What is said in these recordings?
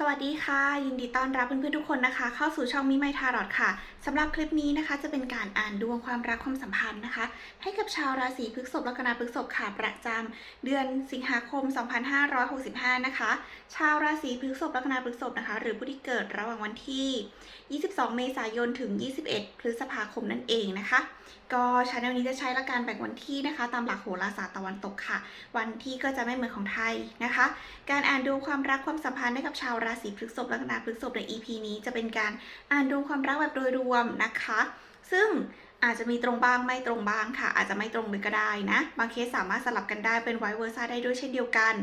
สวัสดีค่ะ ยินดีต้อนรับเพื่อนๆทุกคนนะคะ เข้าสู่ช่องมิไมทารอดค่ะสำหรับคลิปนี้นะคะ จะเป็นการอ่านดวงความรักความสัมพันธ์นะคะ ให้กับชาวราศีพฤษภและกนาพฤษภค่ะประจำเดือนสิงหาคม 2565 นะคะ ชาวราศีพฤษภและกนาพฤษภนะคะ หรือผู้ที่เกิดระหว่างวันที่ 22 เมษายนถึง 21 พฤษภาคมนั่นเองนะคะ ก็ชาแนลนี้จะใช้ละการแบ่งวันที่นะคะ ตามหลักโหราศาสตร์ตะวันตกค่ะ วันที่ก็จะไม่เหมือนของไทยนะคะ การอ่านดวงความรักความสัมพันธ์ให้กับชาวราศีพฤษภและนาพฤษภใน EP นี้จะเป็นการอ่านดวงความรักแบบโดยรวมนะคะ ซึ่งอาจจะมีตรงบ้างไม่ตรงบ้างค่ะ อาจจะไม่ตรงเลยก็ได้นะ บางเคสสามารถสลับกันได้เป็นไวเวอร์ซ่าได้ด้วยเช่นเดียวกัน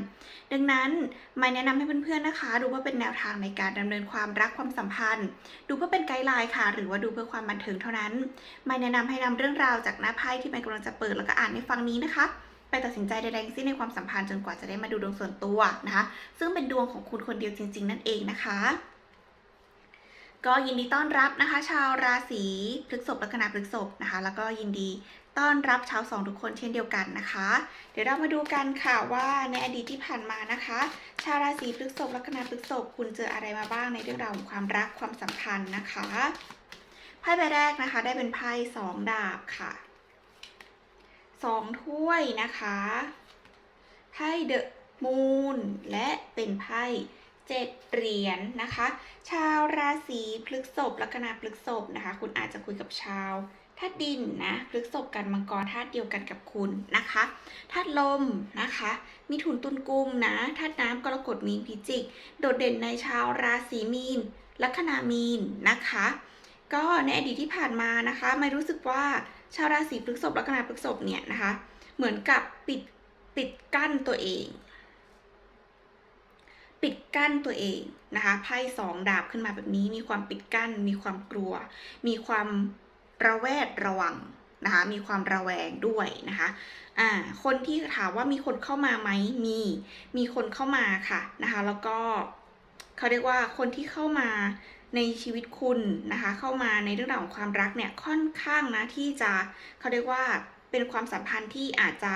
ดังนั้นไม่แนะนำให้เพื่อนๆนะคะ ดูว่าเป็นแนวทางในการดำเนินความรักความสัมพันธ์ ดูเพื่อเป็นไกด์ไลน์ค่ะ หรือว่าดูเพื่อความบันเทิงเท่านั้น ไม่แนะนำให้นำเรื่องราวจากหน้าไพ่ที่ไม่กำลังจะเปิดแล้วก็อ่านในฟังนี้นะคะ ตัดสินใจใดๆทั้งสิ้นในความสัมพันธ์จนกว่าจะได้มาดูดวงส่วนตัวนะคะ ซึ่งเป็นดวงของคุณคนเดียวจริง ๆ นั่นเองนะคะ ก็ยินดีต้อนรับนะคะ ชาวราศีพฤษภลัคนาพฤษภนะคะ แล้วก็ยินดีต้อนรับชาวสองทุกคนเช่นเดียวกันนะคะ เดี๋ยวเรามาดูกันค่ะว่าในอดีตที่ผ่านมานะคะ ชาวราศีพฤษภลัคนาพฤษภคุณเจออะไรมาบ้างในเรื่องราวของความรักความสัมพันธ์นะคะไพ่ใบแรกนะคะ ได้เป็นไพ่สองดาบค่ะ สองถ้วยนะคะไพ่เดอะมูนและเป็นไพ่เจ็ดเหรียญนะคะ ชาวราศีพฤกษภลัคนาพฤกษภนะคะ คุณอาจจะคุยกับชาวธาตุดินนะพฤกษภกันมังกรธาตุเดียวกันกับคุณนะคะธาตุลมนะคะ มีถุนตุนกุมนะธาตุน้ำกรกฎมีนพิจิก โดดเด่นในชาวราศีมีนลัคนามีนนะคะ ก็ในอดีตที่ผ่านมานะคะ ไม่รู้สึกว่า ชาวราศีพฤษภลัคนาพฤษภเนี่ยนะคะ เหมือนกับปิดปิดกั้นตัวเอง ปิดกั้นตัวเองนะคะไพ่สองดาบขึ้นมาแบบนี้ มีความปิดกั้น มีความกลัว มีความระแวดระวังนะคะ มีความระแวงด้วยนะคะอ่าคนที่ถามว่ามีคนเข้ามาไหมมี มีคนเข้ามาค่ะนะคะ แล้วก็เขาเรียกว่าคนที่เข้ามา ในชีวิตคุณนะคะ เข้ามาในเรื่องราวของความรักเนี่ยค่อนข้างนะที่จะเขาเรียกว่าเป็นความสัมพันธ์ที่อาจจะ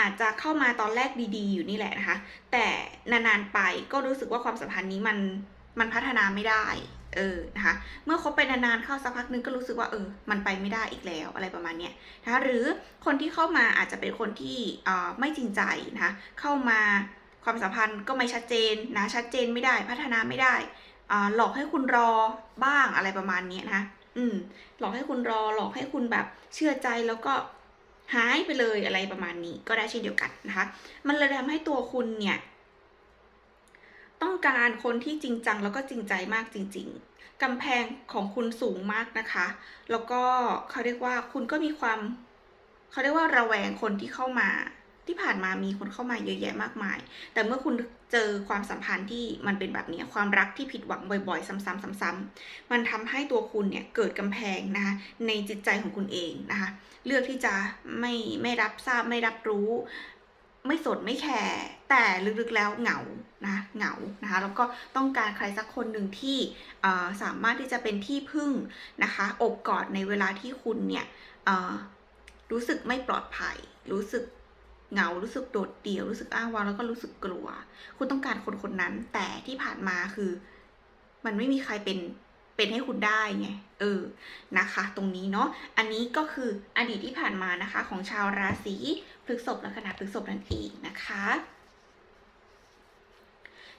อาจจะเข้ามาตอนแรกดีๆ อยู่นี่แหละนะคะ แต่นานๆไปก็รู้สึกว่าความสัมพันธ์นี้มันมันพัฒนาไม่ได้เออนะคะเมื่อคบไปนานๆเข้าสักพักหนึงก็รู้สึกว่าเออ มันไปไม่ได้อีกแล้วอะไรประมาณเนี้ยนะคะหรือคนที่เข้ามาอาจจะเป็นคนที่เอ่อไม่จริงใจนะคะเข้ามาความสัมพันธ์ก็ไม่ชัดเจนนะชัดเจนไม่ได้พัฒนาไม่ได้ หลอกให้คุณรอบ้างอะไรประมาณนี้นะอืม หลอกให้คุณรอหลอกให้คุณแบบเชื่อใจแล้วก็หายไปเลยอะไรประมาณนี้ ก็ได้เช่นเดียวกันนะคะ มันเลยทำให้ตัวคุณเนี่ย ต้องการคนที่จริงจังแล้วก็จริงใจมากจริง ๆกำแพงของคุณสูงมากนะคะ แล้วก็เขาเรียกว่าคุณก็มีความ เขาเรียกว่าระแวงคนที่เข้ามา ที่ผ่านมามีคนเข้ามาเยอะแยะมากมาย แต่เมื่อคุณเจอความสัมพันธ์ที่มันเป็นแบบนี้ความรักที่ผิดหวังบ่อยๆ ซ้ำๆซ้ำๆมันทำให้ตัวคุณเนี่ยเกิดกำแพงนะคะในจิตใจของคุณเองนะคะเลือกที่จะไม่ไม่รับทราบไม่รับรู้ไม่สนไม่แคร์แต่ลึกๆแล้วเหงานะเหงานะคะแล้วก็ต้องการใครสักคนหนึ่งที่สามารถที่จะเป็นที่พึ่งนะคะอบกอดในเวลาที่คุณเนี่ยรู้สึกไม่ปลอดภัย รู้สึก เหงารู้สึกโดดเดี่ยวรู้สึกอ้างว้างแล้วก็รู้สึกกลัว คุณต้องการคนคนนั้น แต่ที่ผ่านมาคือ มันไม่มีใครเป็นเป็นให้คุณได้ไง เออ นะคะ ตรงนี้เนาะ อันนี้ก็คืออดีตที่ผ่านมานะคะ ของชาวราศีพฤษภและคณะพฤษภนั่นเองนะคะ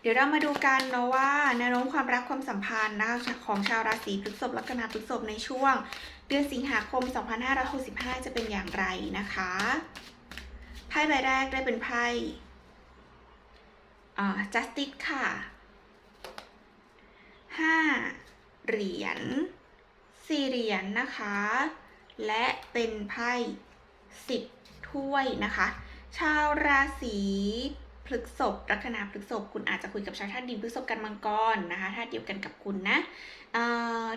เดี๋ยวเรามาดูกันเนาะว่าแนวโน้มความรักความสัมพันธ์นะคะของชาวราศีพฤษภและคณะพฤษภในช่วง เดือนสิงหาคม 2565 จะเป็นอย่างไรนะคะ ไพ่ใบแรกได้เป็นไพ่อ่า justice ค่ะห้าเหรียญสี่เหรียญนะคะ และเป็นไพ่สิบถ้วยนะคะ ชาวราศี พฤกษภลัคนาพฤกษภคุณอาจจะคุยกับชาวธาตุดินพฤกษภกันมังกรนะคะธาตุเดียวกันกับคุณนะ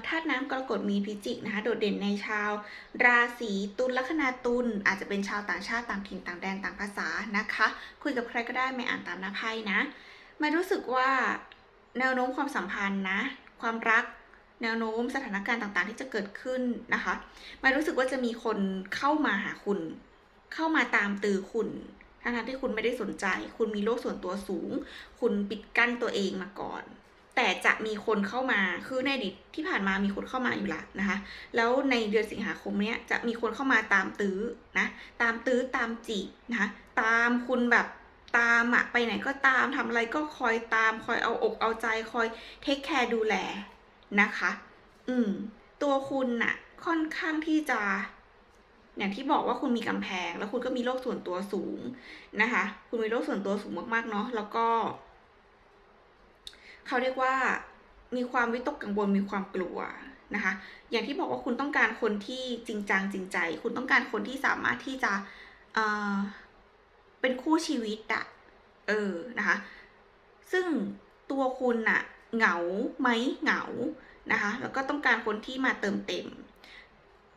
ธาตุน้ำกรกฎมีพิจิกนะคะ โดดเด่นในชาว ราศีตุลลัคนาตุลอาจจะเป็นชาวต่างชาติต่างถิ่นต่างแดนต่างภาษานะคะ คุยกับใครก็ได้ไม่อ่านตามหน้าไพ่นะม่รู้สึกว่าแนวโน้มความสัมพันธ์นะ ความรักแนวโน้มสถานการณ์ต่างๆ ที่จะเกิดขึ้นนะคะม่รู้สึกว่าจะมีคนเข้ามาหาคุณ เข้ามาตามตือคุณ ทั้งที่คุณไม่ได้สนใจ คุณมีโลกส่วนตัวสูง คุณปิดกั้นตัวเองมาก่อน แต่จะมีคนเข้ามา คือในอดีตที่ผ่านมามีคนเข้ามาอยู่ละนะคะ แล้วในเดือนสิงหาคมเนี้ยจะมีคนเข้ามาตามตื้อนะ ตามตื้อตามจีบนะคะ ตามคุณแบบตามอะไปไหนก็ตามทำอะไรก็คอยตาม คอยเอาอกเอาใจ คอยเทคแคร์ดูแลนะคะ อืม ตัวคุณน่ะค่อนข้างที่จะ อย่างที่บอกว่าคุณมีกำแพง แล้วคุณก็มีโลกส่วนตัวสูงนะคะ คุณมีโลกส่วนตัวสูงมากๆเนาะแล้วก็เขาเรียกว่ามีความวิตกกังวลมีความกลัวนะคะ อย่างที่บอกว่าคุณต้องการคนที่จริงจังจริงใจ คุณต้องการคนที่สามารถที่จะเอ่อเป็นคู่ชีวิตอะเออนะคะ ซึ่งตัวคุณน่ะเหงาไหมเหงานะคะ แล้วก็ต้องการคนที่มาเติมเต็ม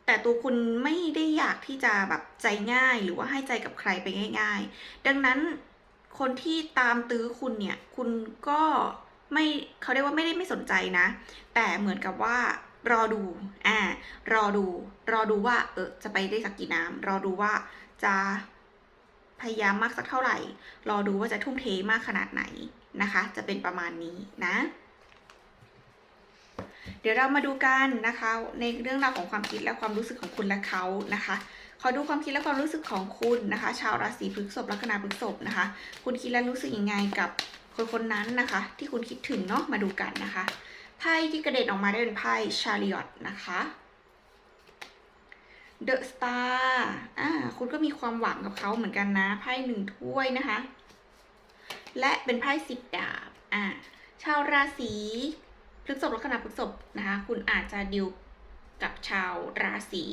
แต่ตัวคุณไม่ได้อยากที่จะแบบใจง่ายหรือว่าให้ใจกับใครไปง่าย ๆ ดังนั้นคนที่ตามตื้อคุณเนี่ย คุณก็ไม่เขาเรียกว่าไม่ได้ไม่สนใจนะ แต่เหมือนกับว่ารอดู อ่า รอดู รอดูว่า เออ จะไปได้สักกี่น้ำรอดูว่าจะพยายามมากสักเท่าไหร่ รอดูว่าจะทุ่มเทมากขนาดไหนนะคะ จะเป็นประมาณนี้นะ เดี๋ยวเรามาดูกันนะคะ ในเรื่องราวของความคิดและความรู้สึกของคุณและเขานะคะขอดูความคิดและความรู้สึกของคุณนะคะ ชาวราศีพฤษภลัคนาพฤษภนะคะ คุณคิดและรู้สึกยังไงกับคนคนนั้นนะคะ ที่คุณคิดถึงเนาะมาดูกันนะคะไพ่ที่กระเด็นออกมาได้เป็นไพ่ชาริอตนะคะเดอะสตาร์อ่าคุณก็มีความหวังกับเขาเหมือนกันนะไพ่หนึ่งถ้วยนะคะ และเป็นไพ่สิบดาบอ่าชาวราศี พฤษภลัคนาพฤษภนะคะคุณอาจจะดิวกับชาวราศี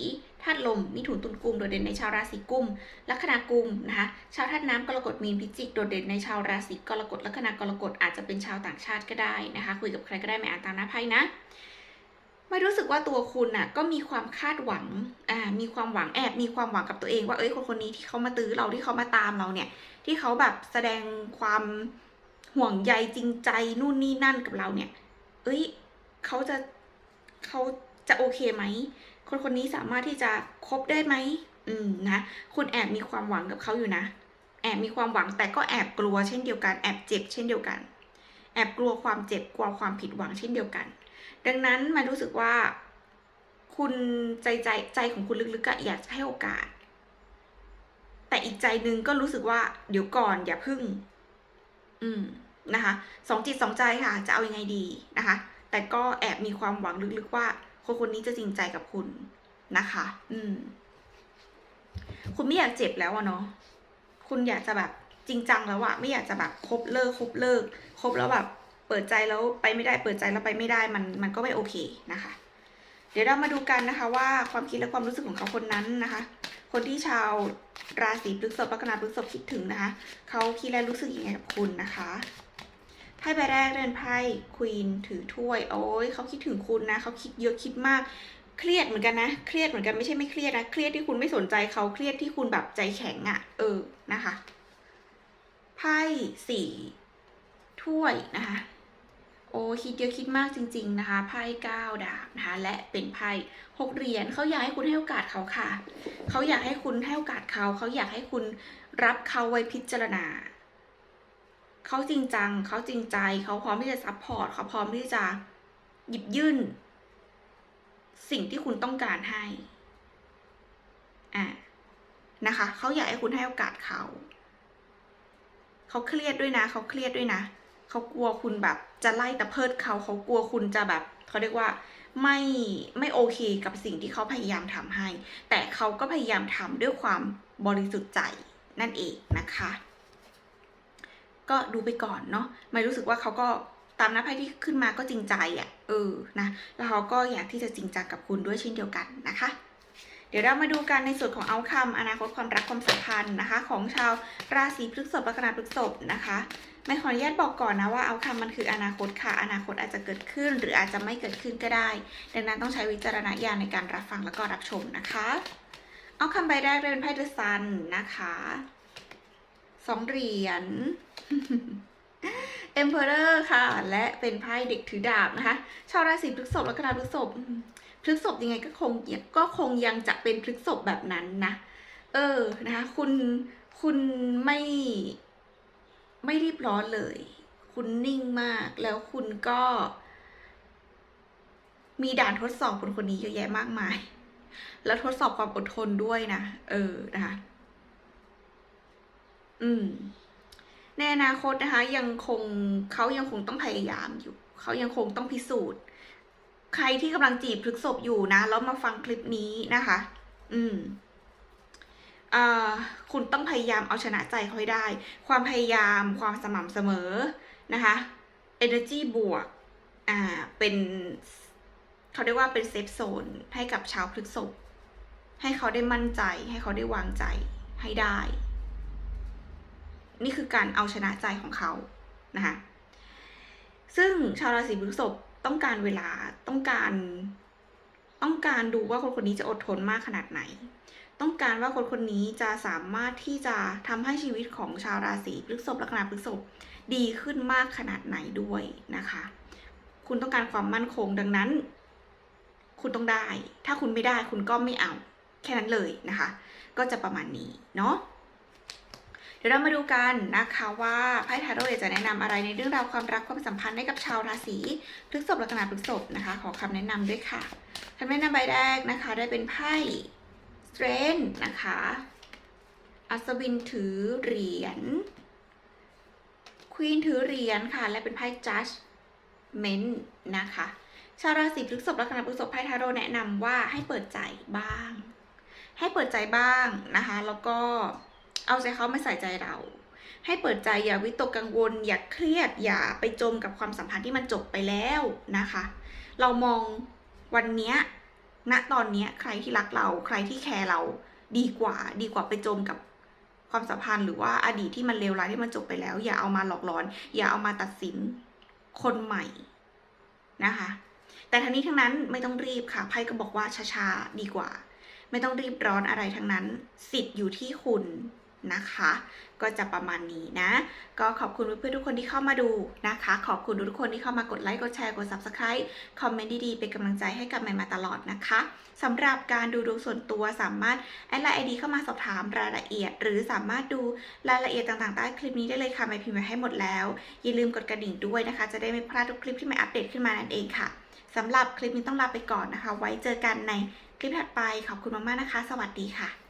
ธาตุลมมิถุนตุลกุมโดดเด่นในชาวราศีกุมลัคนากุมนะคะชาวธาตุน้ำกรกฎมีนพิจิกโดดเด่นในชาวราศีกรกฎลัคนากรกฎอาจจะเป็นชาวต่างชาติก็ได้นะคะคุยกับใครก็ได้ไม่อ่านตามหน้าไพ่นะไม่รู้สึกว่าตัวคุณน่ะก็มีความคาดหวังอ่ามีความหวังแอบมีความหวังกับตัวเองว่าเอ้ยคนคนนี้ที่เขามาตื้อเราที่เขามาตามเราเนี่ยที่เขาแบบแสดงความห่วงใยจริงใจนู่นนี่นั่นกับเราเนี่ย เอ้ยเขาจะเขาจะโอเคไหม คนคนนี้สามารถที่จะคบได้ไหม อืมนะ คุณแอบมีความหวังกับเขาอยู่นะ แอบมีความหวังแต่ก็แอบกลัวเช่นเดียวกัน แอบเจ็บเช่นเดียวกัน แอบกลัวความเจ็บกลัวความผิดหวังเช่นเดียวกัน ดังนั้นมันรู้สึกว่า คุณใจใจใจของคุณลึกๆอะอยากให้โอกาส แต่อีกใจหนึ่งก็รู้สึกว่า เดี๋ยวก่อนอย่าพึ่ง อืม นะคะสองจิตสองใจค่ะจะเอาอยังไงดีนะคะ แต่ก็แอบมีความหวังลึกๆว่าคนคนนี้จะจริงใจกับคุณนะคะ อืม คุณไม่อยากเจ็บแล้วอะเนาะคุณอยากจะแบบจริงจังแล้วอะไม่อยากจะแบบคบเลิกคบเลิกคบแล้วแบบ เปิดใจแล้วไปไม่ได้เปิดใจแล้วไปไม่ได้มันมันก็ไม่โอเคนะคะ เดี๋ยวเรามาดูกันนะคะว่าความคิดและความรู้สึกของเขาคนนั้นนะคะ คนที่ชาวราศีพฤษภลัคนาพฤษภคิดถึงนะคะ เขาคิดและรู้สึกยังไงกับคุณนะคะ ไพ่ใบแรกเดินไพ่ควีนถือถ้วย โอ้ยเขาคิดถึงคุณนะเขาคิดเยอะคิดมาก เครียดเหมือนกันนะ เครียดเหมือนกันไม่ใช่ไม่เครียดนะเครียดที่คุณไม่สนใจเขาเครียดที่คุณแบบใจแข็งอะ่ะ เออนะคะไพ่สี่ถ้วยนะคะโอ้คิดเยอะคิดมากจริง ๆนะคะไพ่เก้าดาบนะคะและเป็นไพ่หกเหรียญเขาอยากให้คุณให้โอกาสเขาค่ะ เขาอยากให้คุณให้โอกาสเขา เขาอยากให้คุณรับเขาไว้พิจารณา เขาจริงจัง เขาจริงใจ เขาพร้อมที่จะซัพพอร์ต เขาพร้อมที่จะหยิบยื่น สิ่งที่คุณต้องการให้ อ่า นะคะ เขาอยากให้คุณให้โอกาสเขา เขาเครียดด้วยนะ เขาเครียดด้วยนะ เขากลัวคุณแบบจะไล่ตะเพิดเขา เขากลัวคุณจะแบบ เขาเรียกว่าไม่ไม่โอเคกับสิ่งที่เขาพยายามทำให้ แต่เขาก็พยายามทำด้วยความบริสุทธิ์ใจนั่นเองนะคะ ก็ดูไปก่อนเนาะไม่รู้สึกว่าเขาก็ตามน้าไพ่ที่ขึ้นมาก็จริงใจอะ่ะเออนะแล้วเขาก็อยากที่จะจริงจังกับคุณด้วยเช่นเดียวกันนะคะ เดี๋ยวเรามาดูกันในส่วนของเอาคำอนาคตความรักความสัมพันธ์นะคะ ของชาวราศีพฤษภลัคนาพฤษภนะคะไม่ขออนุญาตบอกก่อนนะว่าเอาคำมันคืออนาคตค่ะ อนาคตอาจจะเกิดขึ้น หรืออาจจะไม่เกิดขึ้นก็ได้ ดังนั้นต้องใช้วิจารณญาณในการรับฟังแล้วก็รับชมนะคะ เอาคำใบแรกเป็นไพ่เดอะซันนะคะ สองเหรียญเอ็มเพอเรอร์ค่ะ และเป็นไพ่เด็กถือดาบนะคะ ชาวราศีพฤษภและคณะพฤษภพฤษภยังไงก็คงก็คงยังจะเป็นพฤษภแบบนั้นนะเออนะคะคุณคุณไม่ไม่รีบร้อนเลย คุณนิ่งมากแล้วคุณก็ มีด่านทดสอบคนคนนี้เยอะแยะมากมาย แล้วทดสอบความอดทนด้วยนะ เออนะคะ อืม ในอนาคตนะคะ ยังคงเขายังคงต้องพยายามอยู่ เขายังคงต้องพิสูจน์ ใครที่กำลังจีบพฤกษบอยู่นะ แล้วมาฟังคลิปนี้นะคะ อืมอคุณต้องพยายามเอาชนะใจเขาให้ได้ ความพยายามความสม่ำเสมอนะคะ energy บวก อ่า เป็นเขาเรียกว่าเป็นเซฟโซนให้กับชาวพฤษภให้เขาได้มั่นใจ ให้เขาได้วางใจให้ได้ นี่คือการเอาชนะใจของเขานะคะซึ่งชาวราศีพฤษภต้องการเวลาต้องการต้องการดูว่าคนคนนี้จะอดทนมากขนาดไหน ต้องการว่าคนคนนี้จะสามารถที่จะทำให้ชีวิตของชาวราศีพฤษภลัคนาพฤษภดีขึ้นมากขนาดไหนด้วยนะคะ คุณต้องการความมั่นคงดังนั้น คุณต้องได้ ถ้าคุณไม่ได้คุณก็ไม่เอา แค่นั้นเลยนะคะ ก็จะประมาณนี้เนาะ ดี๋ยวเรามาดูกันนะคะว่าไพ่ทาโร่จะแนะนำอะไรในเรื่องราวความรักความสัมพันธ์ให้กับชาวราศีพฤษภลัคนาพฤษภนะคะ ขอคำแนะนำด้วยค่ะคำแนะนำใบแรกนะคะ ได้เป็นไพ่ Strength นะคะอัศวินถือเหรียญควีนถือเหรียญค่ะ และเป็นไพ่ Judgment นะคะ ชาวราศีพฤษภลัคนาพฤษภไพ่ทาโร่แนะนำว่าให้เปิดใจบ้าง ให้เปิดใจบ้างนะคะ แล้วก็ เอาใจเขาไม่ใส่ใจเรา ให้เปิดใจอย่าวิตกกังวล อย่าเครียด อย่าไปจมกับความสัมพันธ์ที่มันจบไปแล้วนะคะ เรามองวันเนี้ยณตอนเนี้ยใครที่รักเรา ใครที่แคร์เราดีกว่า ดีกว่าไปจมกับความสัมพันธ์หรือว่าอดีตที่มันเลวร้ายที่มันจบไปแล้ว อย่าเอามาหลอกหลอน อย่าเอามาตัดสินคนใหม่นะคะ แต่ทั้งนี้ทั้งนั้นไม่ต้องรีบค่ะไพ่ก็บอกว่าช้าๆดีกว่า ไม่ต้องรีบร้อนอะไรทั้งนั้น สิทธิ์อยู่ที่คุณ นะคะ ก็จะประมาณนี้นะ ก็ขอบคุณเพื่อนๆทุกคนที่เข้ามาดูนะคะ ขอบคุณทุกคนที่เข้ามากดไลค์กดแชร์กด subscribe คอมเมนต์ดีๆเป็นกำลังใจให้กับใหม่มาตลอดนะคะสำหรับการดูดวงส่วนตัวสามารถแอดไลน์ไอดีเข้ามาสอบถามรายละเอียด หรือสามารถดูรายละเอียดต่างๆใต้คลิปนี้ได้เลยค่ะไม่พิมพ์ไว้ให้หมดแล้ว อย่าลืมกดกระดิ่งด้วยนะคะ จะได้ไม่พลาดทุกคลิปที่ใหม่อัปเดตขึ้นมานั่นเองค่ะสำหรับคลิปนี้ต้องลาไปก่อนนะคะ ไว้เจอกันในคลิปถัดไปขอบคุณมากๆนะคะ สวัสดีค่ะ